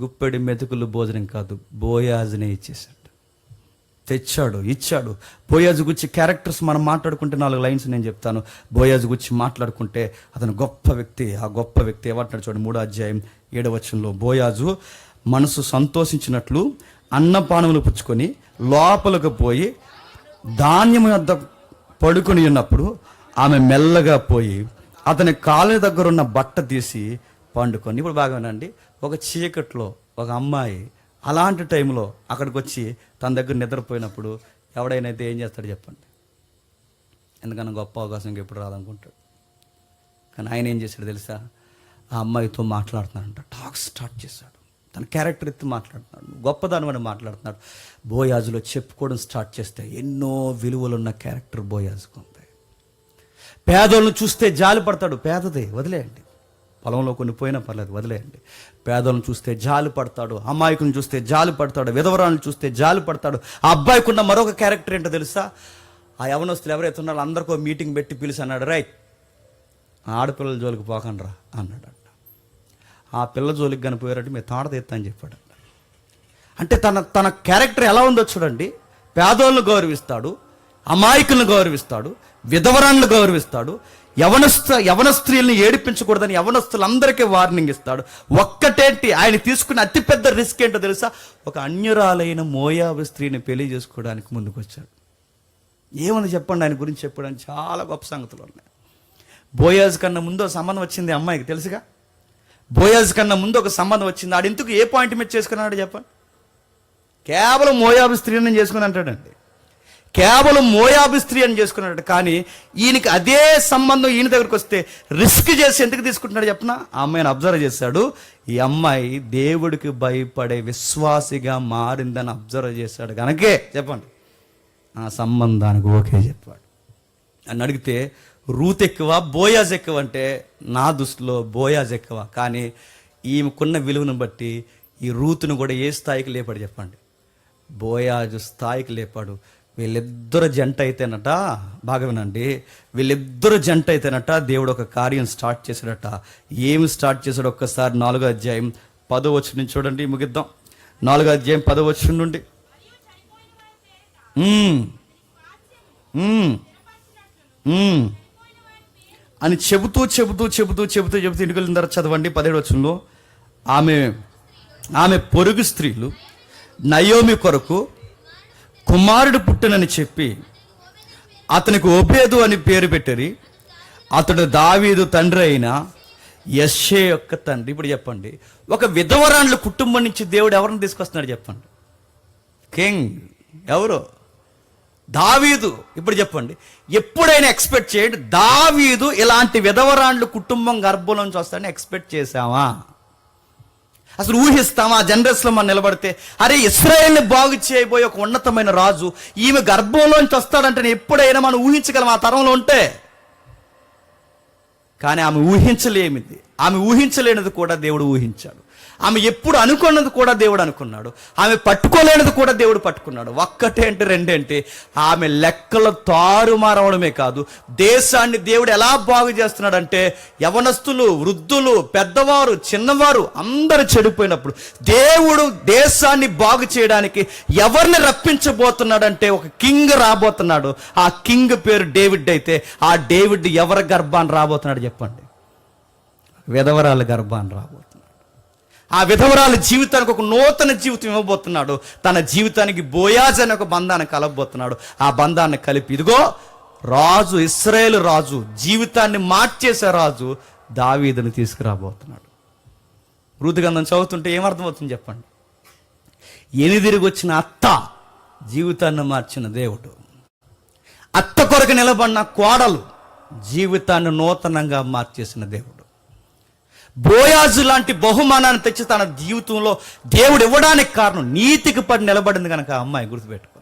గుప్పెడి మెతుకులు భోజనం కాదు బోయాజునే ఇచ్చేశాడు. తెచ్చాడు ఇచ్చాడు. బోయాజు గురించి క్యారెక్టర్స్ మనం మాట్లాడుకుంటే నాలుగు లైన్స్ నేను చెప్తాను. బోయాజు గురించి మాట్లాడుకుంటే అతను గొప్ప వ్యక్తి ఆ గొప్ప వ్యక్తి ఏమంటున్నాడు చూడండి మూడో అధ్యాయం ఏడవచనంలో బోయాజు మనసు సంతోషించినట్లు అన్నపానములు పుచ్చుకొని లోపలకు పోయి ధాన్యం వద్ద పడుకొని ఉన్నప్పుడు ఆమె మెల్లగా పోయి అతని కాళ్ళ దగ్గర ఉన్న బట్ట తీసి పండుకొని ఇప్పుడు బాగానండి ఒక చీకట్లో ఒక అమ్మాయి అలాంటి టైంలో అక్కడికి వచ్చి తన దగ్గర నిద్రపోయినప్పుడు ఎవడైనా అయితే ఏం చేస్తాడు చెప్పండి. ఎందుకన్నా గొప్ప అవకాశం ఎప్పుడు రాదనుకుంటాడు. కానీ ఆయన ఏం చేశాడు తెలుసా? ఆ అమ్మాయితో మాట్లాడుతున్నాడంట. టాక్ స్టార్ట్ చేశాడు. తన క్యారెక్టర్ ఎత్తి మాట్లాడుతున్నాడు. గొప్పదాని అని మాట్లాడుతున్నాడు. బోయాజులో చెప్పుకోవడం స్టార్ట్ చేస్తే ఎన్నో విలువలున్న క్యారెక్టర్ బోయాజుకు ఉంది. పేదోళ్ళను చూస్తే జాలి పడతాడు. పేదదే. వదిలేయండి. పొలంలో కొన్ని పోయినా పర్లేదు వదిలేయండి. పేదలను చూస్తే జాలి పడతాడు అమాయకులను చూస్తే జాలి పడతాడు విధవరాలను చూస్తే జాలి పడతాడు. ఆ అబ్బాయికి ఉన్న మరొక క్యారెక్టర్ ఏంటో తెలుసా? ఆ యవనస్తులు ఎవరైతే ఉన్నారో అందరికీ మీటింగ్ పెట్టి పిలిచి అన్నాడు రైట్ ఆడపిల్లల జోలికి పోకండ్రా అన్నాడంట. ఆ పిల్ల జోలికి కనిపోయారంటే మీరు తాడ అని అని చెప్పాడంట. అంటే తన తన క్యారెక్టర్ ఎలా ఉందో చూడండి. పేదోళ్ళను గౌరవిస్తాడు అమాయకులను గౌరవిస్తాడు విధవరాలను గౌరవిస్తాడు యవనస్థ యవన స్త్రీల్ని ఏడిపించకూడదని యవనస్తులందరికీ వార్నింగ్ ఇస్తాడు. ఒక్కటేంటి? ఆయన తీసుకున్న అతిపెద్ద రిస్క్ ఏంటో తెలుసా? ఒక అన్యురాలైన మోయాబు స్త్రీని పెళ్ళి చేసుకోవడానికి ముందుకు వచ్చాడు చెప్పండి? ఆయన గురించి చెప్పడానికి చాలా గొప్ప సంగతులు ఉన్నాయి. బోయాజ్ కన్నా ముందు ఒక సంబంధం వచ్చింది అమ్మాయికి తెలుసుగా? బోయాజ్ కన్నా ముందు ఒక సంబంధం వచ్చింది. ఆడు ఎందుకు ఏ పాయింట్ మీద చేసుకున్నాడు చెప్పండి? కేవలం మోయాబు స్త్రీని చేసుకుని అంటాడండి. కేవలం మోయాబు స్త్రీ అని చేసుకున్నాడు కానీ ఈయనకి అదే సంబంధం ఈయన దగ్గరికి వస్తే రిస్క్ చేసి ఎందుకు తీసుకుంటున్నాడు చెప్పిన? ఆ అమ్మాయిని అబ్జర్వ్ చేశాడు. ఈ అమ్మాయి దేవుడికి భయపడే విశ్వాసిగా మారిందని అబ్జర్వ్ చేశాడు కనుకే చెప్పండి. ఆ సంబంధానికి ఓకే చెప్పాడు. అని అడిగితే రూత్ ఎక్కువ బోయాజ్ ఎక్కువ అంటే నా దృష్టిలో బోయాజ్ ఎక్కువ. కానీ ఈమెకున్న విలువను బట్టి ఈ రూతును కూడా ఏ స్థాయికి లేపాడు చెప్పండి. బోయాజు స్థాయికి లేపాడు. వీళ్ళిద్దరు జంట అయితేనట బాగా వినండి. వీళ్ళిద్దరు జంట అయితేనట దేవుడు ఒక కార్యం స్టార్ట్ చేశాడట. ఏమి స్టార్ట్ చేశాడు ఒక్కసారి నాలుగో అధ్యాయం పదో వచ్చి నుంచి చూడండి ముగిద్దాం. నాలుగో అధ్యాయం పదో వచ్చి నుండి. అని చెబుతూ చెబుతూ చెబుతూ చెబుతూ చెబుతూ ఇంటికి వెళ్ళిన తర్వాత చదవండి? పదిహేడు వచ్చంలో ఆమె ఆమె పొరుగు స్త్రీలు నయోమి కొరకు కుమారుడు పుట్టనని చెప్పి అతనికి ఒబేదు అని పేరు పెట్టరి. అతడు దావీదు తండ్రి అయిన యశ్షే యొక్క తండ్రి. ఇప్పుడు చెప్పండి ఒక విధవరాండ్ల కుటుంబం నుంచి దేవుడు ఎవరిని తీసుకొస్తున్నాడు చెప్పండి? కింగ్. ఎవరు? దావీదు. ఇప్పుడు చెప్పండి ఎప్పుడైనా ఎక్స్పెక్ట్ చేయండి దావీదు ఇలాంటి విధవరాండ్లు కుటుంబం గర్భంలోంచి వస్తాడని ఎక్స్పెక్ట్ చేశావా అసలు ఊహిస్తాం ఆ జనరేషన్లో మనం నిలబడితే అరే ఇస్రాయేల్ని బాగు చేయబోయే ఒక ఉన్నతమైన రాజు ఈమె గర్భంలోంచి వస్తాడంటే ఎప్పుడైనా మనం ఊహించగలం ఆ తరంలో ఉంటే. కానీ ఆమె ఊహించలేమిది. ఆమె ఊహించలేనిది కూడా దేవుడు ఊహించాడు. ఆమె ఎప్పుడు అనుకున్నది కూడా దేవుడు అనుకున్నాడు. ఆమె పట్టుకోలేనిది కూడా దేవుడు పట్టుకున్నాడు. ఒక్కటే అంటే రెండేంటి ఆమె లెక్కలు తారుమారవడమే కాదు. దేశాన్ని దేవుడు ఎలా బాగు చేస్తున్నాడంటే యవనస్తులు వృద్ధులు పెద్దవారు చిన్నవారు అందరు చెడిపోయినప్పుడు దేవుడు దేశాన్ని బాగు చేయడానికి ఎవరిని రప్పించబోతున్నాడంటే ఒక కింగ్ రాబోతున్నాడు. ఆ కింగ్ పేరు డేవిడ్ అయితే ఆ డేవిడ్ ఎవరి గర్భాన్ని రాబోతున్నాడు చెప్పండి? విధవరాల గర్భాన్ని రాబోతున్నాడు. ఆ విధవరాల జీవితానికి ఒక నూతన జీవితం ఇవ్వబోతున్నాడు. తన జీవితానికి బోయాజ్ అనే ఒక బంధాన్ని కలపబోతున్నాడు ఆ బంధాన్ని కలిపి ఇదిగో రాజు ఇస్రాయేల్ రాజు జీవితాన్ని మార్చేసే రాజు దావీదుని తీసుకురాబోతున్నాడు. రుతుగంధం చదువుతుంటే ఏమర్థమవుతుంది చెప్పండి? ఎనిదిరిగి వచ్చిన అత్త జీవితాన్ని మార్చిన దేవుడు. అత్త కొరకు నిలబడిన కోడలు జీవితాన్ని నూతనంగా మార్చేసిన దేవుడు. బోయాజు లాంటి బహుమానాన్ని తెచ్చి తన జీవితంలో దేవుడు ఇవ్వడానికి కారణం నీతికి పడి నిలబడింది కనుక ఆ అమ్మాయి గుర్తుపెట్టుకోండి.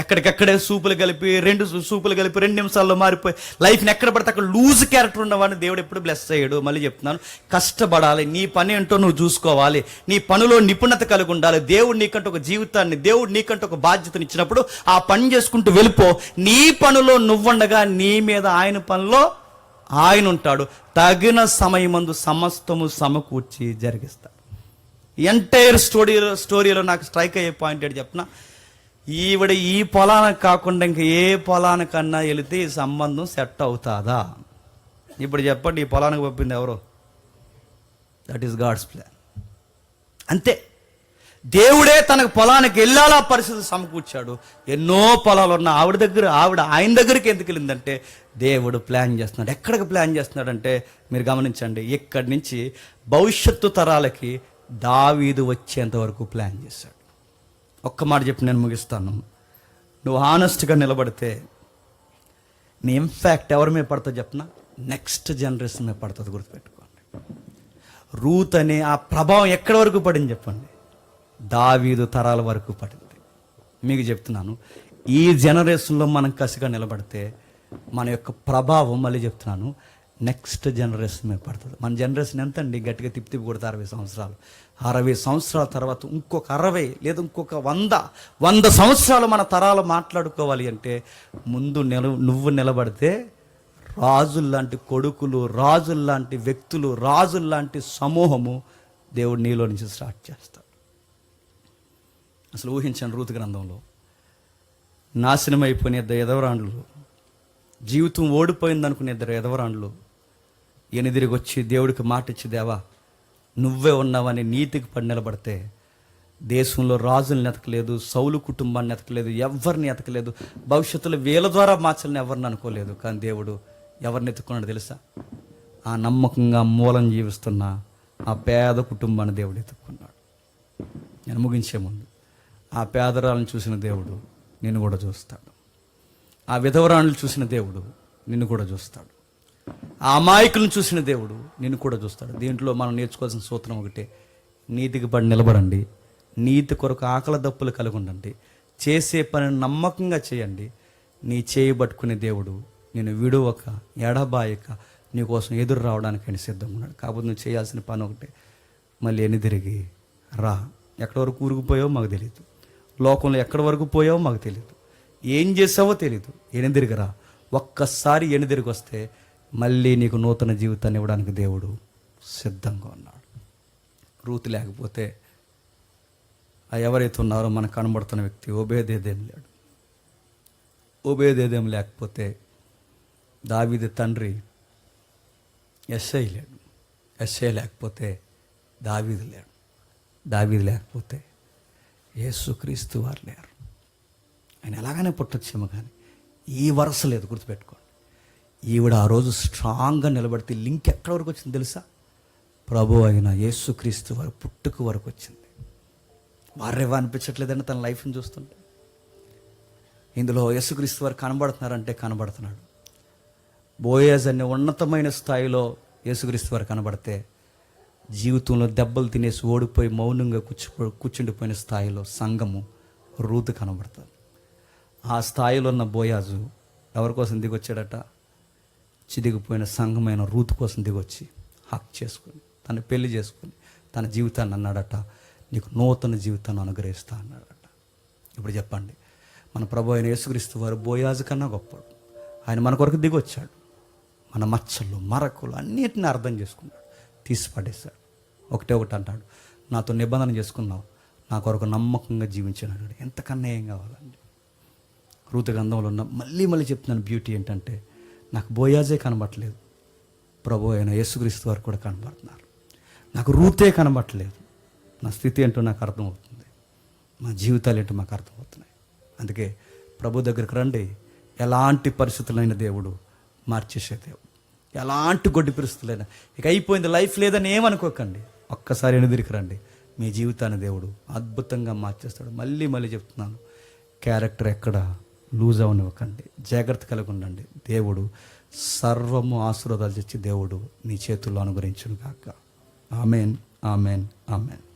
ఎక్కడికక్కడే సూపులు కలిపి రెండు సూపులు కలిపి రెండు నిమిషాల్లో మారిపోయి లైఫ్ని ఎక్కడ పడితే అక్కడ లూజ్ క్యారెక్టర్ ఉన్నవాడిని దేవుడు ఎప్పుడు బ్లెస్ అయ్యాడు మళ్ళీ చెప్తున్నాను కష్టపడాలి. నీ పని ఏంటో నువ్వు చూసుకోవాలి. నీ పనిలో నిపుణత కలిగి ఉండాలి. దేవుడు నీకంటే ఒక జీవితాన్ని దేవుడు నీకంటే ఒక బాధ్యతను ఇచ్చినప్పుడు ఆ పని చేసుకుంటూ వెళ్ళిపో. నీ పనిలో నువ్వుండగా నీ మీద ఆయన పనిలో ఆయన ఉంటాడు. తగిన సమయమందు సమస్తము సమకూర్చి జరిగిస్తాడు ఎంటైర్ స్టోరీలో స్టోరీలో నాకు స్ట్రైక్ అయ్యే పాయింట్ ఏంటి చెప్పిన ఈవిడ ఈ పొలానికి కాకుండా ఇంక ఏ పొలానికన్నా వెళితే ఈ సంబంధం సెట్ అవుతుందా? ఇప్పుడు చెప్పండి ఈ పొలానికి పంపింది ఎవరు? దట్ ఈస్ గాడ్స్ ప్లాన్ అంతే. దేవుడే తనకు పొలానికి వెళ్ళాలా పరిస్థితి సమకూర్చాడు. ఎన్నో పొలాలు ఉన్న ఆవిడ దగ్గర ఆవిడ ఆయన దగ్గరికి ఎందుకు వెళ్ళిందంటే దేవుడు ప్లాన్ చేస్తున్నాడు. ఎక్కడికి ప్లాన్ చేస్తున్నాడంటే మీరు గమనించండి ఇక్కడి నుంచి భవిష్యత్తు తరాలకి దావీదు వచ్చేంత వరకు ప్లాన్ చేశాడు. ఒక్క మాట చెప్పి నేను ముగిస్తాను. నువ్వు హానెస్ట్గా నిలబడితే నీ ఇంపాక్ట్ ఎవరి మీద పడుతుంది చెప్పినా నెక్స్ట్ జనరేషన్ మీద పడుతుంది గుర్తుపెట్టుకోండి. రూత్ అనే ఆ ప్రభావం ఎక్కడి వరకు పడింది చెప్పండి. దావీదు తరాల వరకు పడింది మీకు చెప్తున్నాను ఈ జనరేషన్లో మనం కసిగా నిలబడితే మన యొక్క ప్రభావం మళ్ళీ చెప్తున్నాను నెక్స్ట్ జనరేషన్ మీద పడుతుంది. మన జనరేషన్ ఎంత అండి గట్టిగా తిప్పి తిప్పి కొడితే అరవై సంవత్సరాలు. అరవై సంవత్సరాల తర్వాత ఇంకొక అరవై లేదా ఇంకొక వంద వంద సంవత్సరాలు మన తరాలు మాట్లాడుకోవాలి అంటే ముందు నిల నువ్వు నిలబడితే రాజుల్లాంటి కొడుకులు రాజుల్లాంటి వ్యక్తులు రాజుల్లాంటి సమూహము దేవుడు నీలో నుంచి స్టార్ట్ చేస్తాడు. అసలు ఊహించండి రూతు గ్రంథంలో. నాశనం అయిపోయిన ఇద్దరు ఎదవరాండ్లు జీవితం ఓడిపోయింది అనుకునే ఇద్దరు ఎదవరాండ్లు ఎనిదిరిగి వచ్చి దేవుడికి మాట ఇచ్చి దేవా నువ్వే ఉన్నావని నీతికి పడి నిలబడితే దేశంలో రాజుల్ని ఎతకలేదు సౌలు కుటుంబాన్ని ఎతకలేదు ఎవరిని ఎతకలేదు భవిష్యత్తులో వీళ్ళ ద్వారా మార్చాలని ఎవరిని అనుకోలేదు. కానీ దేవుడు ఎవరిని ఎత్తుకున్నాడు తెలుసా? ఆ నమ్మకంగా మూలం జీవిస్తున్న ఆ పేద కుటుంబాన్ని దేవుడు ఎత్తుకున్నాడు. నేను ముగించే ముందు ఆ పేదరాలను చూసిన దేవుడు నిన్ను కూడా చూస్తాడు. ఆ విధవరాణులు చూసిన దేవుడు నిన్ను కూడా చూస్తాడు. ఆ అమాయకులను చూసిన దేవుడు నిన్ను కూడా చూస్తాడు. దీంట్లో మనం నేర్చుకోవాల్సిన సూత్రం ఒకటే నీతికి పడి నిలబడండి. నీతి కొరకు ఆకలి దప్పులు కలిగి ఉండండి. చేసే పనిని నమ్మకంగా చేయండి. నీ చేయి పట్టుకునే దేవుడు నేను విడువక ఎడబాయక నీకోసం ఎదురు రావడానికి ఆయన సిద్ధంగా ఉన్నాడు. కాకపోతే నువ్వు చేయాల్సిన పని ఒకటే మళ్ళీ ఎన్ని తిరిగి రా. ఎక్కడి వరకు ఊరుకుపోయావో మాకు తెలియదు లోకంలో ఎక్కడి వరకు పోయావో మాకు తెలియదు ఏం చేసావో తెలియదు ఎనిదిరిగిరా. ఒక్కసారి ఎనిదిరిగి వస్తే మళ్ళీ నీకు నూతన జీవితాన్ని ఇవ్వడానికి దేవుడు సిద్ధంగా ఉన్నాడు. రూతి లేకపోతే ఆ ఎవరైతే ఉన్నారో మనకు కనబడుతున్న వ్యక్తి ఓబేదేదేం లేడు. ఓబేదేదేం లేకపోతే దావిది తండ్రి ఎస్ఐ లేడు. ఎస్ఐ లేకపోతే దావీది లేడు. దావీది లేకపోతే యేసుక్రీస్తు వారు లేరు. ఆయన ఎలాగనే పుట్టొచ్చేమో కానీ ఈ వరుస లేదు గుర్తుపెట్టుకోండి. ఈవిడ ఆ రోజు స్ట్రాంగ్గా నిలబడితే లింక్ ఎక్కడి వరకు వచ్చింది తెలుసా? ప్రభు అయిన యేసుక్రీస్తు వారు పుట్టుకు వరకు వచ్చింది. వారేవా అనిపించట్లేదండి తన లైఫ్ని చూస్తుంటే. ఇందులో యేసుక్రీస్తు వారు కనబడుతున్నారంటే కనబడుతున్నాడు. బోయేజ్ అనే ఉన్నతమైన స్థాయిలో యేసుక్రీస్తు వారు కనబడితే జీవితంలో దెబ్బలు తినేసి ఓడిపోయి మౌనంగా కూర్చో కూర్చుండిపోయిన స్థాయిలో సంఘము రూతు కనబడుతుంది. ఆ స్థాయిలో ఉన్న బోయాజు ఎవరి కోసం దిగొచ్చాడట? చిదిగిపోయిన సంఘమైన రూతు కోసం దిగొచ్చి హక్ చేసుకుని తను పెళ్ళి చేసుకుని తన జీవితాన్ని అన్నాడట నీకు నూతన జీవితాన్ని అనుగ్రహిస్తా అన్నాడట. ఇప్పుడు చెప్పండి మన ప్రభు అయిన యేసుక్రీస్తు వారు బోయాజు కన్నా గొప్పడు. ఆయన మన కొరకు దిగొచ్చాడు. మన మచ్చలు మరకులు అన్నిటిని అర్థం చేసుకున్నాడు. తీసి పడేశాడు ఒకటే ఒకటి అంటాడు నాతో నిబంధన చేసుకున్నావు నా కొరకు నమ్మకంగా జీవించాడు ఎంత కన్నయం కావాలండి. రూత గంధంలో ఉన్న మళ్ళీ మళ్ళీ చెప్తున్నాను బ్యూటీ ఏంటంటే నాకు బోయాజే కనబట్టలేదు ప్రభు అయిన యేసుక్రీస్తు వారు కూడా కనబడుతున్నారు. నాకు రూతే కనబట్టలేదు నా స్థితి ఏంటో నాకు అర్థమవుతుంది. మా జీవితాలు ఏంటో మాకు అర్థమవుతున్నాయి. అందుకే ప్రభు దగ్గరికి రండి. ఎలాంటి పరిస్థితులైన దేవుడు మార్చేసే దేవుడు. ఎలాంటి గొడ్డి పరిస్థితులైనా. ఇక అయిపోయింది లైఫ్ లేదని ఏమనుకోకండి. ఒక్కసారి ఎనుదిరికి రండి మీ జీవితాన్ని దేవుడు అద్భుతంగా మార్చేస్తాడు. మళ్ళీ మళ్ళీ చెప్తున్నాను క్యారెక్టర్ ఎక్కడ లూజ్ అవనివ్వకండి. జాగ్రత్త కలిగి ఉండండి దేవుడు సర్వము ఆశీర్వాదాలు తెచ్చి దేవుడు నీ చేతుల్లో అనుగ్రహించును కాక ఆమెన్ ఆమెన్ ఆమెన్.